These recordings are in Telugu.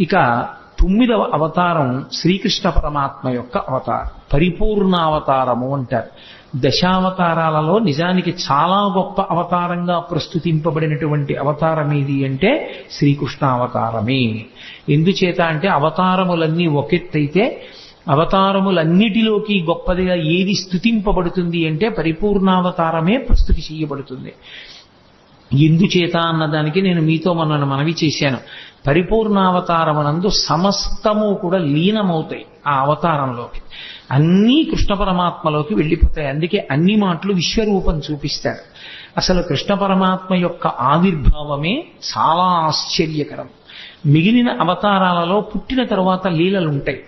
ఇక తొమ్మిదవ అవతారం శ్రీకృష్ణ పరమాత్మ యొక్క అవతారం. పరిపూర్ణ అవతారము అంటారు. దశావతారాలలో నిజానికి చాలా గొప్ప అవతారంగా ప్రస్తుతింపబడినటువంటి అవతారం ఏది అంటే శ్రీకృష్ణ అవతారమే. ఎందుచేత అంటే అవతారములన్నీ ఒకెత్తైతే అవతారములన్నిటిలోకి గొప్పదిగా ఏది స్థుతింపబడుతుంది అంటే పరిపూర్ణావతారమే ప్రస్తుతి చేయబడుతుంది. ఎందుచేత అన్నదానికి నేను మీతో మొన్న మనవి చేశాను. పరిపూర్ణావతారమునందు సమస్తము కూడా లీనమవుతాయి ఆ అవతారంలోకి. అన్నీ కృష్ణ పరమాత్మలోకి వెళ్ళిపోతాయి. అందుకే అన్ని మాటలు విశ్వరూపం చూపిస్తాడు అసలు కృష్ణ పరమాత్మ యొక్క ఆవిర్భావమే చాలా ఆశ్చర్యకరం. మిగిలిన అవతారాలలో పుట్టిన తరువాత లీలలుంటాయి.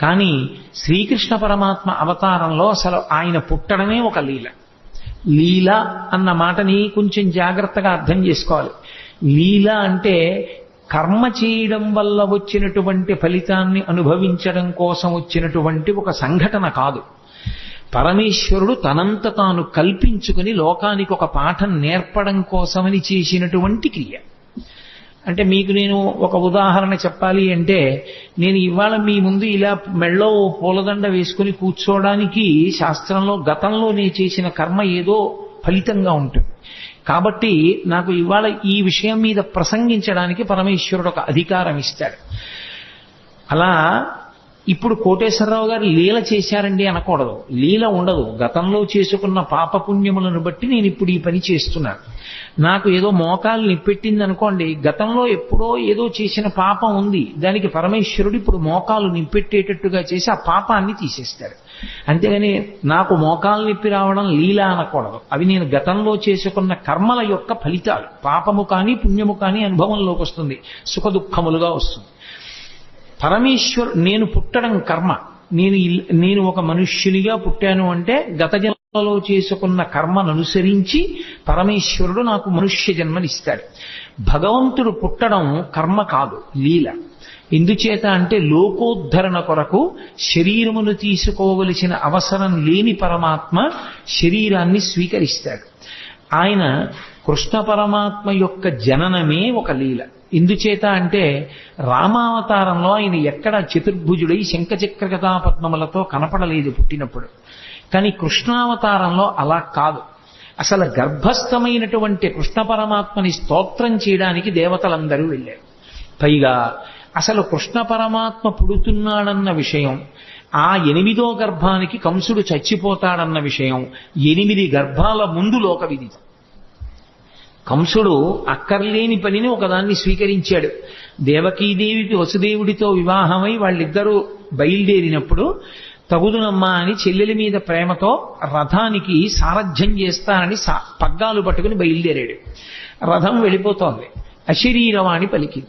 కానీ శ్రీకృష్ణ పరమాత్మ అవతారంలో అసలు ఆయన పుట్టడమే ఒక లీల. లీల అన్న మాటని కొంచెం జాగ్రత్తగా అర్థం చేసుకోవాలి. లీల అంటే కర్మ చేయడం వల్ల వచ్చినటువంటి ఫలితాన్ని అనుభవించడం కోసం వచ్చినటువంటి ఒక సంఘటన కాదు. పరమేశ్వరుడు తనంత తాను కల్పించుకుని లోకానికి ఒక పాఠం నేర్పడం కోసమని చేసినటువంటి క్రియ. అంటే మీకు నేను ఒక ఉదాహరణ చెప్పాలి అంటే నేను ఇవాళ మీ ముందు ఇలా మెళ్ళో ఓ పూలదండ వేసుకుని కూర్చోవడానికి శాస్త్రంలో గతంలో నేను చేసిన కర్మ ఏదో ఫలితంగా ఉంటుంది. కాబట్టి నాకు ఇవాళ ఈ విషయం మీద ప్రసంగించడానికి పరమేశ్వరుడు ఒక అధికారం ఇస్తాడు. అలా ఇప్పుడు కోటేశ్వరరావు గారు లీల చేశారండి అనకూడదు. లీల ఉండదు. గతంలో చేసుకున్న పాపపుణ్యములను బట్టి నేను ఇప్పుడు ఈ పని చేస్తున్నాను నాకు ఏదో మోకాలు నిప్పెట్టింది అనుకోండి గతంలో ఎప్పుడో ఏదో చేసిన పాపం ఉంది. దానికి పరమేశ్వరుడు ఇప్పుడు మోకాలు నిప్పెట్టేటట్టుగా చేసి ఆ పాపాన్ని తీసేస్తాడు. అంతేగాని నాకు మోకాలు నొప్పి రావడం లీల అనకూడదు. అవి నేను గతంలో చేసుకున్న కర్మల యొక్క ఫలితాలు. పాపము కానీ పుణ్యము కానీ అనుభవంలోకి వస్తుంది. సుఖ దుఃఖములుగా వస్తుంది. పరమేశ్వర్ నేను పుట్టడం కర్మ. నేను నేను ఒక మనుష్యునిగా పుట్టాను అంటే గత జన్మలో చేసుకున్న కర్మను అనుసరించి పరమేశ్వరుడు నాకు మనుష్య జన్మనిస్తాడు. భగవంతుడు పుట్టడం కర్మ కాదు లీల. ఎందుచేత అంటే లోకోద్ధరణ కొరకు శరీరమును తీసుకోవలసిన అవసరం లేని పరమాత్మ శరీరాన్ని స్వీకరిస్తాడు. ఆయన కృష్ణ పరమాత్మ యొక్క జననమే ఒక లీల. ఎందుచేత అంటే రామావతారంలో ఆయన ఎక్కడ చతుర్భుజుడై శంఖచక్రగతా పద్మములతో కనపడలేదు పుట్టినప్పుడు. కానీ కృష్ణావతారంలో అలా కాదు. అసలు గర్భస్థమైనటువంటి కృష్ణ పరమాత్మని స్తోత్రం చేయడానికి దేవతలందరూ వెళ్ళారు. పైగా అసలు కృష్ణ పరమాత్మ పుడుతున్నాడన్న విషయం ఆ ఎనిమిదో గర్భానికి కంసుడు చచ్చిపోతాడన్న విషయం ఎనిమిది గర్భాల ముందు లోక విదితం కంసుడు అక్కర్లేని పనిని ఒకదాన్ని స్వీకరించాడు. దేవకీదేవికి వసుదేవుడితో వివాహమై వాళ్ళిద్దరూ బయలుదేరినప్పుడు తగుదునమ్మా అని చెల్లెలి మీద ప్రేమతో రథానికి సారథ్యం చేస్తానని సా- పగ్గాలు పట్టుకుని బయలుదేరాడు. రథం వెళ్ళిపోతోంది. అశరీరవాణి పలికింది.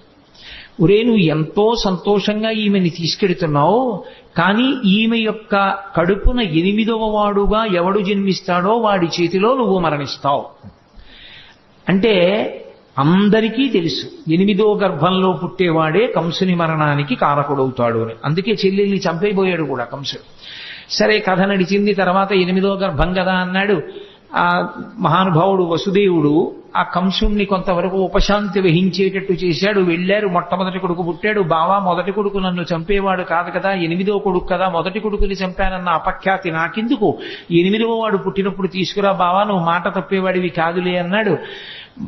ఒరే నువ్వు ఎంతో సంతోషంగా ఈమెని తీసుకెడుతున్నావు కానీ ఈమె యొక్క కడుపున ఎనిమిదవ వాడుగా ఎవడు జన్మిస్తాడో వాడి చేతిలో నువ్వు మరణిస్తావు. అంటే అందరికీ తెలుసు ఎనిమిదో గర్భంలో పుట్టేవాడే కంసుని మరణానికి కారకుడవుతాడు అని. అందుకే చెల్లెల్ని చంపైపోయాడు కూడా కంసుడు సరే కథ నడిచింది తర్వాత ఎనిమిదో గర్భం కదా అన్నాడు. ఆ మహానుభావుడు వసుదేవుడు ఆ కంసుణ్ణి కొంతవరకు ఉపశాంతి వహించేటట్టు చేశాడు. వెళ్ళారు మొట్టమొదటి కొడుకు పుట్టాడు. బావా మొదటి కొడుకు నన్ను చంపేవాడు కాదు కదా ఎనిమిదో కొడుకు కదా మొదటి కొడుకుని చంపానన్న అపఖ్యాతి నాకెందుకు? ఎనిమిదవ వాడు పుట్టినప్పుడు తీసుకురా బావా నువ్వు మాట తప్పేవాడివి కాదులే అన్నాడు.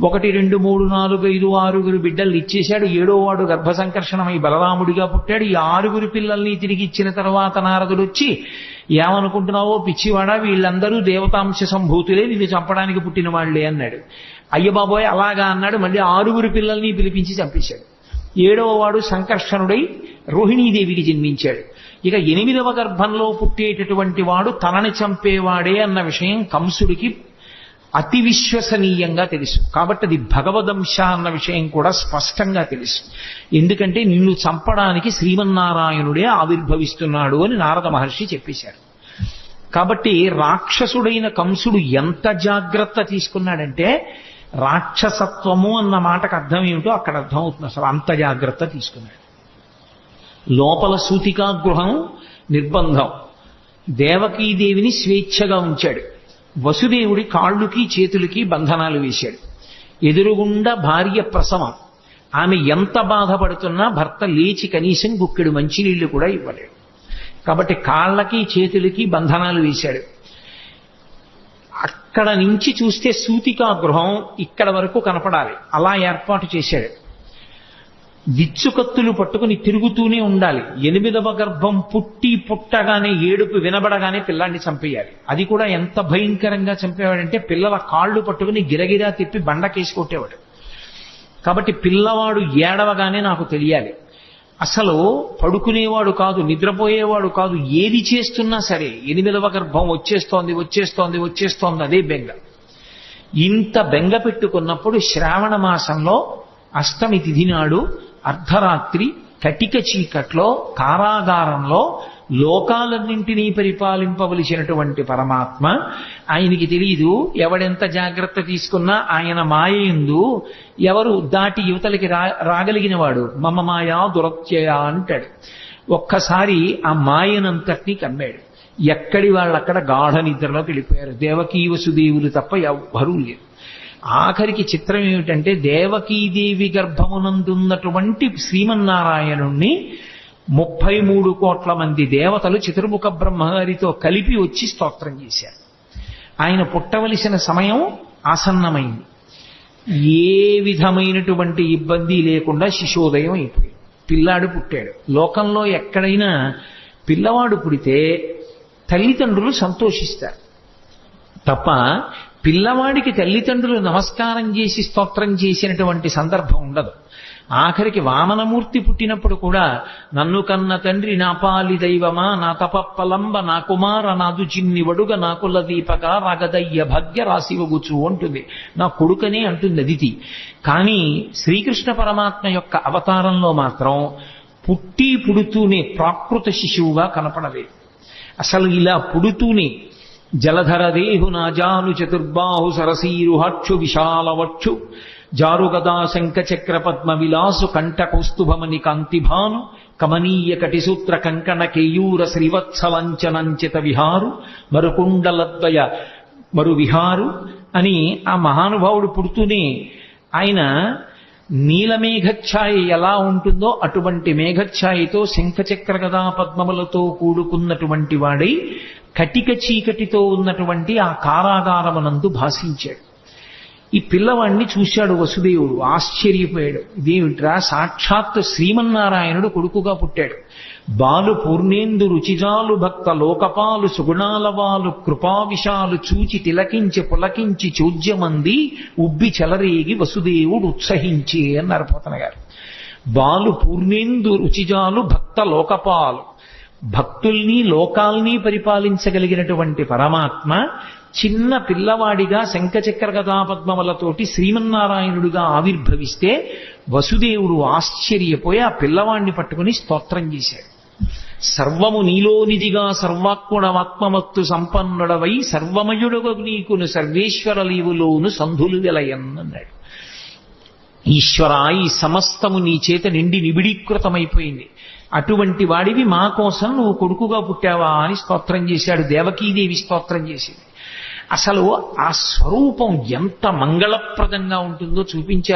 ఒకటి రెండు మూడు నాలుగు ఐదు ఆరుగురు బిడ్డల్ని ఇచ్చేశాడు. ఏడో వాడు గర్భ సంకర్షణమై బలరాముడిగా పుట్టాడు. ఈ ఆరుగురు పిల్లల్ని తిరిగి ఇచ్చిన తర్వాత నారదుడు వచ్చి ఏమనుకుంటున్నావో పిచ్చివాడా వీళ్ళందరూ దేవతాంశ సంభూతులే నిన్ను చంపడానికి పుట్టిన వాళ్ళే అన్నాడు. అయ్యబాబోయ్ అలాగా అన్నాడు. మళ్ళీ ఆరుగురు పిల్లల్ని పిలిపించి చంపేశాడు. ఏడవ వాడు సంకర్షణుడై రోహిణీదేవికి జన్మించాడు. ఇక ఎనిమిదవ గర్భంలో పుట్టేటటువంటి వాడు తనని చంపేవాడే అన్న విషయం కంసుడికి అతి విశ్వసనీయంగా తెలుసు. కాబట్టి అది భగవదంశ అన్న విషయం కూడా స్పష్టంగా తెలుసు. ఎందుకంటే నిన్ను చంపడానికి శ్రీమన్నారాయణుడే ఆవిర్భవిస్తున్నాడు అని నారద మహర్షి చెప్పేశారు. కాబట్టి రాక్షసుడైన కంసుడు ఎంత జాగ్రత్త తీసుకున్నాడంటే రాక్షసత్వము అన్న మాటకు అర్థం ఏమిటో అక్కడ అర్థమవుతుంది. అసలు అంత జాగ్రత్త తీసుకున్నాడు. లోపల సూతికా గృహం నిర్బంధం. దేవకీదేవిని స్వేచ్ఛగా ఉంచాడు. వసుదేవుడి కాళ్ళుకి చేతులకి బంధనాలు వేశాడు. ఎదురుగుండా భార్య ప్రసవం. ఆమె ఎంత బాధపడుతున్నా భర్త లేచి కనీసం గుక్కెడు మంచినీళ్ళు కూడా ఇవ్వలేడు కాబట్టి కాళ్ళకి చేతులకి బంధనాలు వేశాడు. అక్కడ నుంచి చూస్తే సూతికా గృహం ఇక్కడ వరకు కనపడాలి. అలా ఏర్పాటు చేశాడు. విచ్చుకత్తులు పట్టుకుని తిరుగుతూనే ఉండాలి. ఎనిమిదవ గర్భం పుట్టి పుట్టగానే ఏడుపు వినబడగానే పిల్లాన్ని చంపేయాలి. అది కూడా ఎంత భయంకరంగా చంపేవాడంటే పిల్లల కాళ్ళు పట్టుకుని గిరగిరా తిప్పి బండకేసి కొట్టేవాడు. కాబట్టి పిల్లవాడు ఏడవగానే నాకు తెలియాలి. అసలు పడుకునేవాడు కాదు నిద్రపోయేవాడు కాదు ఏది చేస్తున్నా సరే ఎనిమిదవ గర్భం వచ్చేస్తోంది వచ్చేస్తోంది వచ్చేస్తోంది అదే బెంగ. ఇంత బెంగ పెట్టుకున్నప్పుడు శ్రావణ మాసంలో అష్టమి తిథి నాడు అర్ధరాత్రి కటిక చీకట్లో కారాగారంలో లోకాలన్నింటినీ పరిపాలింపవలసినటువంటి పరమాత్మ ఆయనకి తెలియదు ఎవడెంత జాగ్రత్త తీసుకున్నా ఆయన మాయందు ఎవరు దాటి యువతలకి రా రాగలిగిన వాడు మమ మాయా దురత్యయ అంటాడు. ఒక్కసారి ఆ మాయనంతటినీ కమ్మాడు. ఎక్కడి వాళ్ళక్కడ గాఢ నిద్రలోకి వెళ్ళిపోయారు. దేవకీ వసుదేవులు తప్ప ఎవ్వరూ లేరు. ఆఖరికి చిత్రం ఏమిటంటే దేవకీదేవి గర్భమునందున్నటువంటి శ్రీమన్నారాయణుణ్ణి ముప్పై మూడు కోట్ల మంది దేవతలు చతుర్ముఖ బ్రహ్మగారితో కలిపి వచ్చి స్తోత్రం చేశారు. ఆయన పుట్టవలసిన సమయం ఆసన్నమైంది. ఏ విధమైనటువంటి ఇబ్బంది లేకుండా శిశోదయం అయిపోయింది. పిల్లాడు పుట్టాడు. లోకంలో ఎక్కడైనా పిల్లవాడు పుడితే తల్లిదండ్రులు సంతోషిస్తారు. తప్ప పిల్లవాడికి తల్లిదండ్రులు నమస్కారం చేసి స్తోత్రం చేసినటువంటి సందర్భం ఉండదు. ఆఖరికి వామనమూర్తి పుట్టినప్పుడు కూడా నన్ను కన్న తండ్రి నా పాలి దైవమా నా తపప్పలంబ నా కుమార నాదు చిన్ని వడుగ నా కుల దీపక రగదయ్య భగ్య రాశివగుచు అంటుంది. నా కొడుకనే అంటుంది అదితి. కానీ శ్రీకృష్ణ పరమాత్మ యొక్క అవతారంలో మాత్రం పుట్టి పుడుతూనే ప్రాకృత శిశువుగా కనపడలేదు. అసలు ఇలా పుడుతూనే జలధరదేహు నాజాను చతుర్బాహు సరసీరుహక్షు విశాలవక్షు జారుగదా శంఖచక్ర పద్మ విలాసు కంఠకౌస్తుభమని కాంతిభాను కమనీయ కటిసూత్ర కంకణ కేయూర శ్రీవత్సలంచనంచిత విహారు మరుకుండలద్వయ మరు విహారు అని ఆ మహానుభావుడు పుడుతూనే ఆయన నీలమేఘఛాయ ఎలా ఉంటుందో అటువంటి మేఘఛాయతో శంఖచక్ర గదా పద్మములతో కూడుకున్నటువంటి వాడై కటిక చీకటితో ఉన్నటువంటి ఆ కారాగారమునందు భాషించాడు. ఈ పిల్లవాడిని చూశాడు వసుదేవుడు ఆశ్చర్యపోయాడు. ఇదేమిట్రా? సాక్షాత్ శ్రీమన్నారాయణుడు కొడుకుగా పుట్టాడు. బాలు పూర్ణేందు రుచిజాలు భక్త లోకపాలు సుగుణాలవాలు కృపావిషాలు చూచి తిలకించి పులకించి చోద్యమంది ఉబ్బి చెలరేగి వసుదేవుడు ఉత్సహించి అన్నారు పోతన గారు. బాలు పూర్ణేందు రుచిజాలు భక్త లోకపాలు. భక్తుల్ని లోకాల్ని పరిపాలించగలిగినటువంటి పరమాత్మ చిన్న పిల్లవాడిగా శంఖచక్ర గదాపద్మములతోటి శ్రీమన్నారాయణుడుగా ఆవిర్భవిస్తే వసుదేవుడు ఆశ్చర్యపోయి ఆ పిల్లవాడిని పట్టుకుని స్తోత్రం చేశాడు. సర్వము నీలోనిదిగా సర్వాత్ముడవాత్మమత్తు సంపన్నుడవై సర్వమయుడవ నీకును సర్వేశ్వర లీవులోను సంధులు వెలయన్నన్నాడు ఈశ్వరా ఈ సమస్తము నీ చేత నిండి నిబిడీకృతమైపోయింది. అటువంటి వాడివి మా కోసం నువ్వు కొడుకుగా పుట్టావా అని స్తోత్రం చేశాడు దేవకీదేవి స్తోత్రం చేసింది. అసలు ఆ స్వరూపం ఎంత మంగళప్రదంగా ఉంటుందో చూపించారు.